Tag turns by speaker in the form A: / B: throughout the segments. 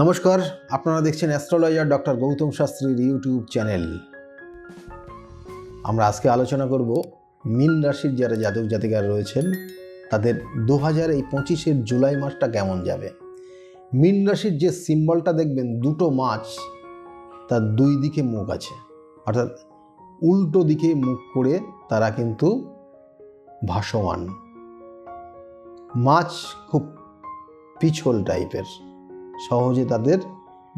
A: নমস্কার, আপনারা দেখছেন অ্যাস্ট্রোলজার ডক্টর গৌতম শাস্ত্রীর ইউটিউব চ্যানেল। আমরা আজকে আলোচনা করব মীন রাশির যারা জাতক জাতিকারা রয়েছেন, তাদের দু হাজার এই পঁচিশের জুলাই মাসটা কেমন যাবে? মীন রাশির যে সিম্বলটা দেখবেন, দুটো মাছ, তার দুই দিকে মুখ আছে। অর্থাৎ উল্টো দিকে মুখ করে তারা কিন্তু ভাসমান। মাছ খুব পিছল টাইপের সহজে তাদের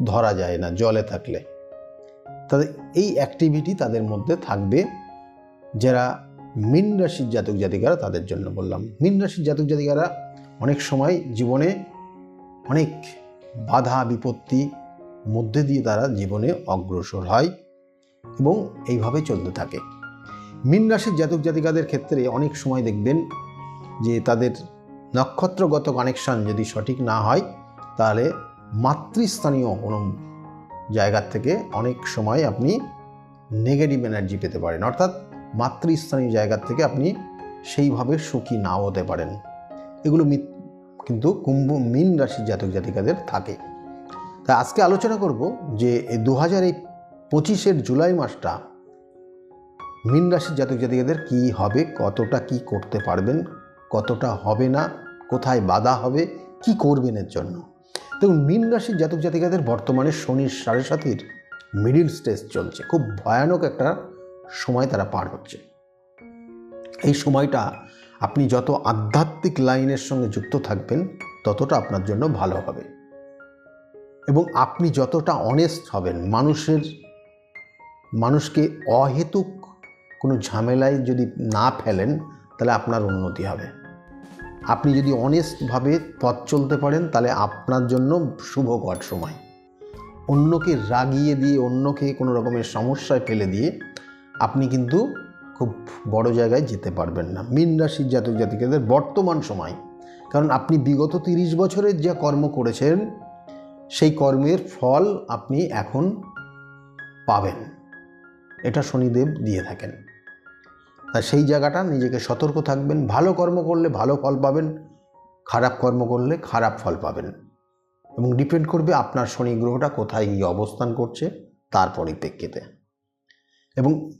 A: ধরা যায় না, জলে থাকলে। তাদের এই অ্যাক্টিভিটি তাদের মধ্যে থাকবে যারা মীন রাশির জাতক জাতিকারা তাদের জন্য বললাম। মীন রাশির জাতক জাতিকারা অনেক সময় জীবনে অনেক বাধা, বিপত্তি মধ্যে দিয়ে তারা জীবনে অগ্রসর হয় এবং এইভাবে চলতে থাকে। মীন রাশির জাতক জাতিকাদের ক্ষেত্রে অনেক সময় দেখবেন যে তাদের নক্ষত্রগত কানেকশন যদি সঠিক না হয়, তাহলে মাতৃস্থানীয় কোনো জায়গার থেকে অনেক সময় আপনি নেগেটিভ এনার্জি পেতে পারেন। অর্থাৎ মাতৃস্থানীয় জায়গার থেকে আপনি সেইভাবে সুখী নাও হতে পারেন। এগুলো কিন্তু কুম্ভ, মীন রাশির জাতক জাতিকাদের থাকে। তাই আজকে আলোচনা করব যে দু হাজার এই পঁচিশের জুলাই মাসটা মীন রাশির জাতক জাতিকাদের কী হবে, কতটা কি করতে পারবেন, কতটা হবে না, কোথায় বাধা হবে, কি করবেন এর জন্য? দেখুন, মীন রাশির জাতক জাতিকাদের বর্তমানে শনির সাড়ে সাতির মিডিল স্টেজ চলছে। খুব ভয়ানক একটা সময় তারা পার হচ্ছে। এই সময়টা আপনি যত আধ্যাত্মিক লাইনের সঙ্গে যুক্ত থাকবেন, ততটা আপনার জন্য ভালো হবে। এবং আপনি যতটা অনেস্ট হবেন, মানুষের, মানুষকে অহেতুক কোনো ঝামেলায় যদি না ফেলেন, তাহলে আপনার উন্নতি হবে। আপনি যদি অনেস্টভাবে পথ চলতে পারেন, তাহলে আপনার জন্য শুভকর সময়। অন্যকে রাগিয়ে দিয়ে, অন্যকে কোনো রকমের সমস্যায় ফেলে দিয়ে, আপনি কিন্তু খুব বড় জায়গায় যেতে পারবেন না। মীন রাশির জাতক জাতিকাদের বর্তমান সময়, কারণ আপনি বিগত তিরিশ বছরের যা কর্ম করেছেন, সেই কর্মের ফল আপনি এখন পাবেন। এটা শনিদেব দিয়ে থাকেন। তা সেই জায়গাটা নিজেকে সতর্ক থাকবেন, ভালো কর্ম করলে ভালো ফল পাবেন, খারাপ কর্ম করলে খারাপ ফল পাবেন। এবং ডিপেন্ড করবে আপনার শনি গ্রহটা কোথায় গিয়ে অবস্থান করছে তার পরিপ্রেক্ষিতে। এবং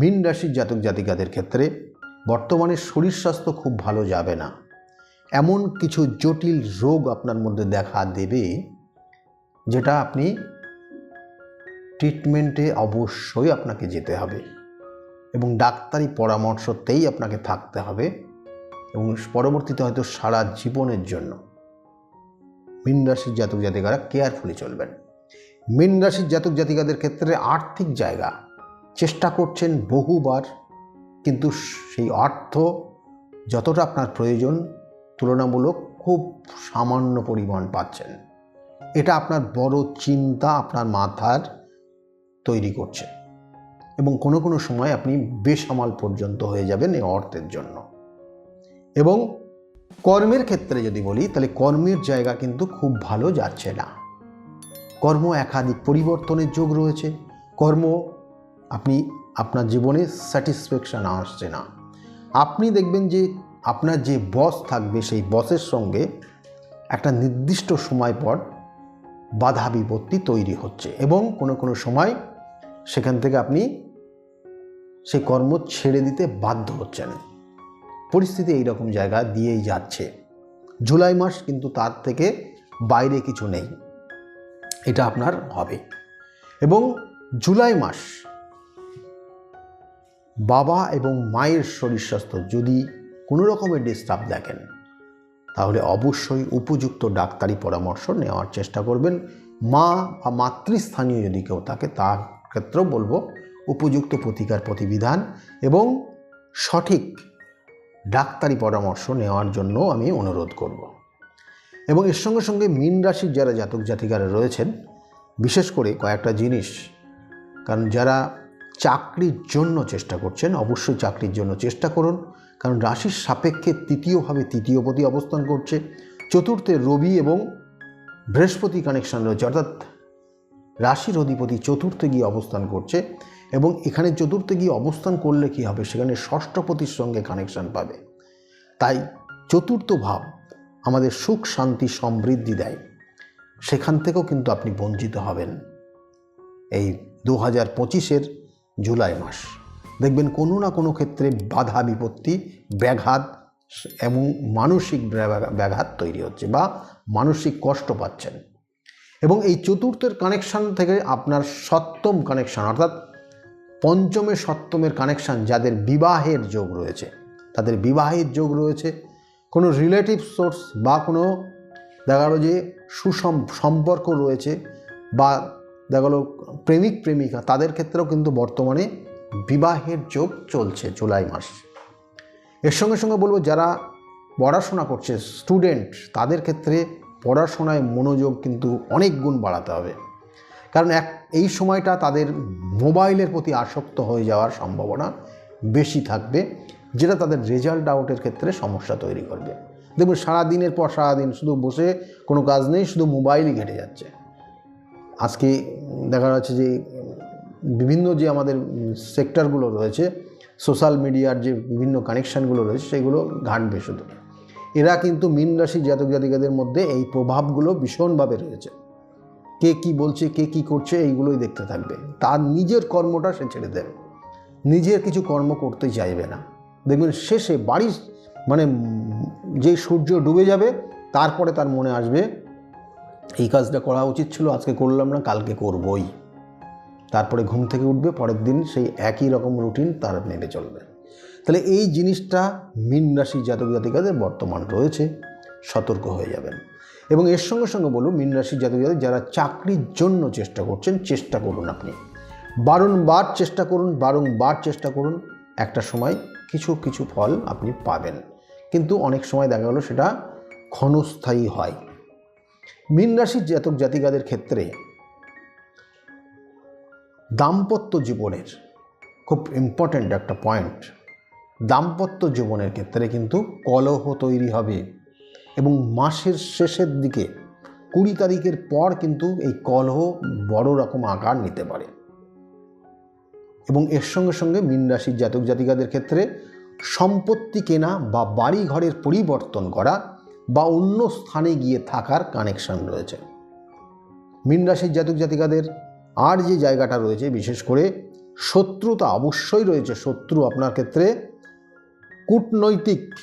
A: মীন রাশির জাতক জাতিকাদের ক্ষেত্রে বর্তমানে শরীর স্বাস্থ্য খুব ভালো যাবে না। এমন কিছু জটিল রোগ আপনার মধ্যে দেখা দেবে যেটা আপনি ট্রিটমেন্টে অবশ্যই আপনাকে যেতে হবে। এবং ডাক্তারি পরামর্শতেই আপনাকে থাকতে হবে এবং পরবর্তীতে হয়তো সারা জীবনের জন্য। মীন রাশির জাতক জাতিকারা কেয়ারফুলি চলবেন। মীন রাশির জাতক জাতিকাদের ক্ষেত্রে আর্থিক জায়গা, চেষ্টা করছেন বহুবার, কিন্তু সেই অর্থ যতটা আপনার প্রয়োজন, তুলনামূলক খুব সামান্য পরিমাণ পাচ্ছেন। এটা আপনার বড় চিন্তা আপনার মাথার তৈরি করছে। এবং কোনো কোনো সময় আপনি বেসামাল পর্যন্ত হয়ে যাবেন এই অর্থের জন্য। এবং কর্মের ক্ষেত্রে যদি বলি, তাহলে কর্মের জায়গা কিন্তু খুব ভালো যাচ্ছে না। কর্ম একাধিক পরিবর্তনের যোগ রয়েছে। কর্ম আপনি, আপনার জীবনে স্যাটিসফ্যাকশান আসছে না। আপনি দেখবেন যে আপনার যে বস থাকবে, সেই বসের সঙ্গে একটা নির্দিষ্ট সময় পর বাধা বিপত্তি তৈরি হচ্ছে এবং কোনো কোনো সময় সেখান থেকে আপনি সেই কর্ম ছেড়ে দিতে বাধ্য হচ্ছেন। পরিস্থিতি এইরকম জায়গা দিয়েই যাচ্ছে। জুলাই মাস কিন্তু তার থেকে বাইরে কিছু নেই। এটা আপনার হবে। এবং জুলাই মাস বাবা এবং মায়ের শরীর স্বাস্থ্য যদি কোনো রকমের ডিস্টার্ব দেখেন, তাহলে অবশ্যই উপযুক্ত ডাক্তারি পরামর্শ নেওয়ার চেষ্টা করবেন। মা বা মাতৃস্থানীয় যদি কেউ থাকে, তার ক্ষেত্রেও বলব উপযুক্ত প্রতিকার প্রতিবিধান এবং সঠিক ডাক্তারি পরামর্শ নেওয়ার জন্য আমি অনুরোধ করব। এবং এর সঙ্গে সঙ্গে মীন রাশির যারা জাতক জাতিকারা রয়েছেন, বিশেষ করে কয়েকটা জিনিস, কারণ যারা চাকরির জন্য চেষ্টা করছেন, অবশ্যই চাকরির জন্য চেষ্টা করুন। কারণ রাশির সাপেক্ষে তৃতীয়ভাবে তৃতীয়পতি অবস্থান করছে। চতুর্থে রবি এবং বৃহস্পতি কানেকশন রয়েছে। অর্থাৎ রাশির অধিপতি চতুর্থে গিয়ে অবস্থান করছে। এবং এখানে চতুর্থে গিয়ে অবস্থান করলে কি হবে? সেখানে ষষ্ঠপতির সঙ্গে কানেকশন পাবে। তাই চতুর্থ ভাব আমাদের সুখ, শান্তি, সমৃদ্ধি দেয়। সেখান থেকেও কিন্তু আপনি বঞ্চিত হবেন। এই দু হাজার পঁচিশের জুলাই মাস। দেখবেন কোনো না কোনো ক্ষেত্রে বাধা, বিপত্তি, ব্যাঘাত এবং মানসিক ব্যাঘাত তৈরি হচ্ছে বা মানসিক কষ্ট পাচ্ছেন। এবং এই চতুর্থের কানেকশান থেকে আপনার সপ্তম কানেকশান অর্থাৎ পঞ্চমের সপ্তমের কানেকশান যাদের বিবাহের যোগ রয়েছে। তাদের বিবাহের যোগ রয়েছে। কোনো রিলেটিভ সোর্স বা কোনো দেখা গেলো যে সুসম সম্পর্ক রয়েছে বা দেখা গেলো প্রেমিক, প্রেমিকা, তাদের ক্ষেত্রেও কিন্তু বর্তমানে বিবাহের যোগ চলছে জুলাই মাস। এর সঙ্গে সঙ্গে বলব, যারা পড়াশোনা করছে স্টুডেন্ট তাদের ক্ষেত্রে পড়াশোনায় মনোযোগ কিন্তু অনেক গুণ বাড়াতে হবে। কারণ এক, এই সময়টা তাদের মোবাইলের প্রতি আসক্ত হয়ে যাওয়ার সম্ভাবনা বেশি থাকবে, যেটা তাদের রেজাল্ট আউটের ক্ষেত্রে সমস্যা তৈরি করবে। দেখবেন সারাদিনের পর সারাদিন শুধু বসে কোনো কাজ নেই, শুধু মোবাইলই ঘেটে যাচ্ছে। আজকে দেখা যাচ্ছে যে বিভিন্ন যে আমাদের সেক্টরগুলো রয়েছে, সোশ্যাল মিডিয়ার যে বিভিন্ন কানেকশানগুলো রয়েছে, সেগুলো ঘাটবে শুধু। এরা কিন্তু মীন রাশি জাতক জাতিকাদের মধ্যে এই প্রভাবগুলো ভীষণভাবে রয়েছে। কে কি বলছে, কে কি করছে, এইগুলোই দেখতে থাকবে। তার নিজের কর্মটা সে ছেড়ে দেবে। নিজের কিছু কর্ম করতে চাইবে না। দেখবেন শেষে বাড়ির মানে যে সূর্য ডুবে যাবে, তারপরে তার মনে আসবে, এই কাজটা করা উচিত ছিল, আজকে করলাম না, কালকে করবই। তারপরে ঘুম থেকে উঠবে, পরের দিন সেই একই রকম রুটিন তার মেনে চলবে। তাহলে এই জিনিসটা মীন রাশি জাতক জাতিকাদের বর্তমান রয়েছে। সতর্ক হয়ে যাবেন। এবং এর সঙ্গে সঙ্গে বলুন, মীন রাশি জাতক জাতিক যারা চাকরির জন্য চেষ্টা করছেন, চেষ্টা করুন আপনি। বারংবার চেষ্টা করুন, বারংবার চেষ্টা করুন, একটা সময় কিছু কিছু ফল আপনি পাবেন। কিন্তু অনেক সময় দেখা গেলো সেটা ক্ষণস্থায়ী হয়। মীন রাশির জাতক জাতিকাদের ক্ষেত্রে দাম্পত্য জীবনের খুব ইম্পর্ট্যান্ট একটা পয়েন্ট দাম্পত্য জীবনের ক্ষেত্রে কিন্তু কলহ তৈরি হবে। এবং মাসের শেষের দিকে কুড়ি তারিখের পর কিন্তু এই কলহ বড় রকম আকার নিতে পারে। এবং এর সঙ্গে সঙ্গে মীন রাশির জাতক জাতিকাদের ক্ষেত্রে সম্পত্তি কেনা বা বাড়ি ঘরের পরিবর্তন করা বা অন্য স্থানে গিয়ে থাকার কানেকশন রয়েছে। মীন রাশির জাতক জাতিকাদের আর যে জায়গাটা রয়েছে, বিশেষ করে শত্রুতা অবশ্যই রয়েছে। শত্রু আপনার ক্ষেত্রে কূটনৈতিক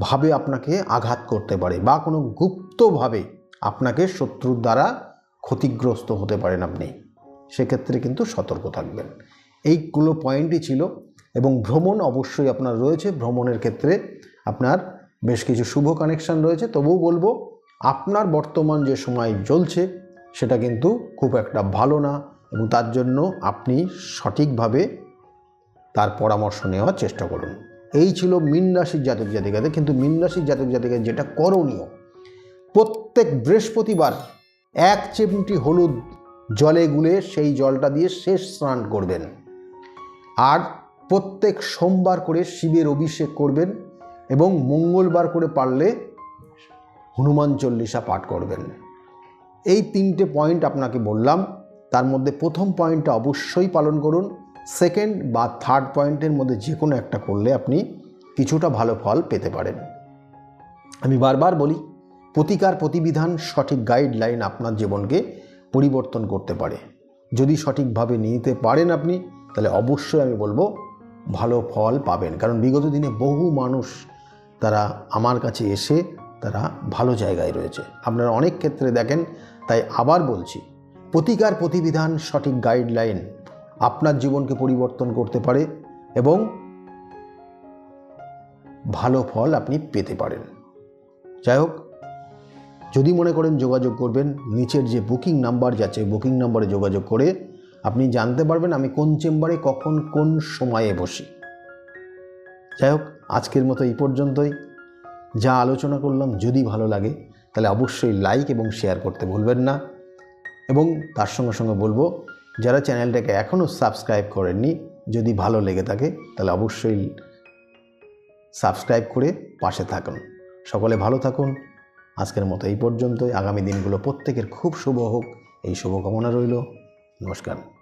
A: ভাবে আপনাকে আঘাত করতে পারে বা কোনো গুপ্তভাবে আপনাকে শত্রুর দ্বারা ক্ষতিগ্রস্ত হতে পারেন আপনি, সেক্ষেত্রে কিন্তু সতর্ক থাকবেন। এইগুলো পয়েন্টই ছিল এবং ভ্রমণ অবশ্যই আপনার রয়েছে। ভ্রমণের ক্ষেত্রে আপনার বেশ কিছু শুভ কানেকশন রয়েছে। তবুও বলব, আপনার বর্তমান যে সময় চলছে, সেটা কিন্তু খুব একটা ভালো না এবং তার জন্য আপনি সঠিকভাবে তার পরামর্শ নেওয়ার চেষ্টা করুন। এই ছিল মীন রাশির জাতক জাতিকাদের। কিন্তু মীন রাশির জাতক জাতিকাদের যেটা করণীয়, প্রত্যেক বৃহস্পতিবার এক চিমটি হলুদ জলে গুলে সেই জলটা দিয়ে শেষ স্নান করবেন। আর প্রত্যেক সোমবার করে শিবের অভিষেক করবেন এবং মঙ্গলবার করে পারলে হনুমান চল্লিশা পাঠ করবেন। এই তিনটে পয়েন্ট আপনাকে বললাম। তার মধ্যে প্রথম পয়েন্টটা অবশ্যই পালন করুন। সেকেন্ড বা থার্ড পয়েন্টের মধ্যে যে কোনো একটা করলে আপনি কিছুটা ভালো ফল পেতে পারেন। আমি বারবার বলি, প্রতিকার প্রতিবিধান সঠিক গাইডলাইন আপনার জীবনকে পরিবর্তন করতে পারে। যদি সঠিকভাবে নিতে পারেন আপনি, তাহলে অবশ্যই আমি বলব ভালো ফল পাবেন। কারণ বিগত দিনে বহু মানুষ তারা আমার কাছে এসে তারা ভালো জায়গায় রয়েছে। আপনারা অনেক ক্ষেত্রে দেখেন, তাই আবার বলছি, প্রতিকার প্রতিবিধান সঠিক গাইডলাইন আপনার জীবনকে পরিবর্তন করতে পারে এবং ভালো ফল আপনি পেতে পারেন। যাই হোক, যদি মনে করেন যোগাযোগ করবেন, নিচের যে বুকিং নাম্বার যাচ্ছে বুকিং নাম্বারে যোগাযোগ করে আপনি জানতে পারবেন আমি কোন চেম্বারে কখন কোন সময়ে বসি। যাই হোক, আজকের মতো এই পর্যন্তই। যা আলোচনা করলাম যদি ভালো লাগে, তাহলে অবশ্যই লাইক এবং শেয়ার করতে ভুলবেন না। এবং তার সঙ্গে সঙ্গে বলব যারা চ্যানেলটাকে এখনও সাবস্ক্রাইব করেননি, যদি ভালো লেগে থাকে, তাহলে অবশ্যই সাবস্ক্রাইব করে পাশে থাকুন। সকলে ভালো থাকুন। আজকের মতো এই পর্যন্তই। আগামী দিনগুলো প্রত্যেকের খুব শুভ হোক। এই শুভকামনা রইল। নমস্কার।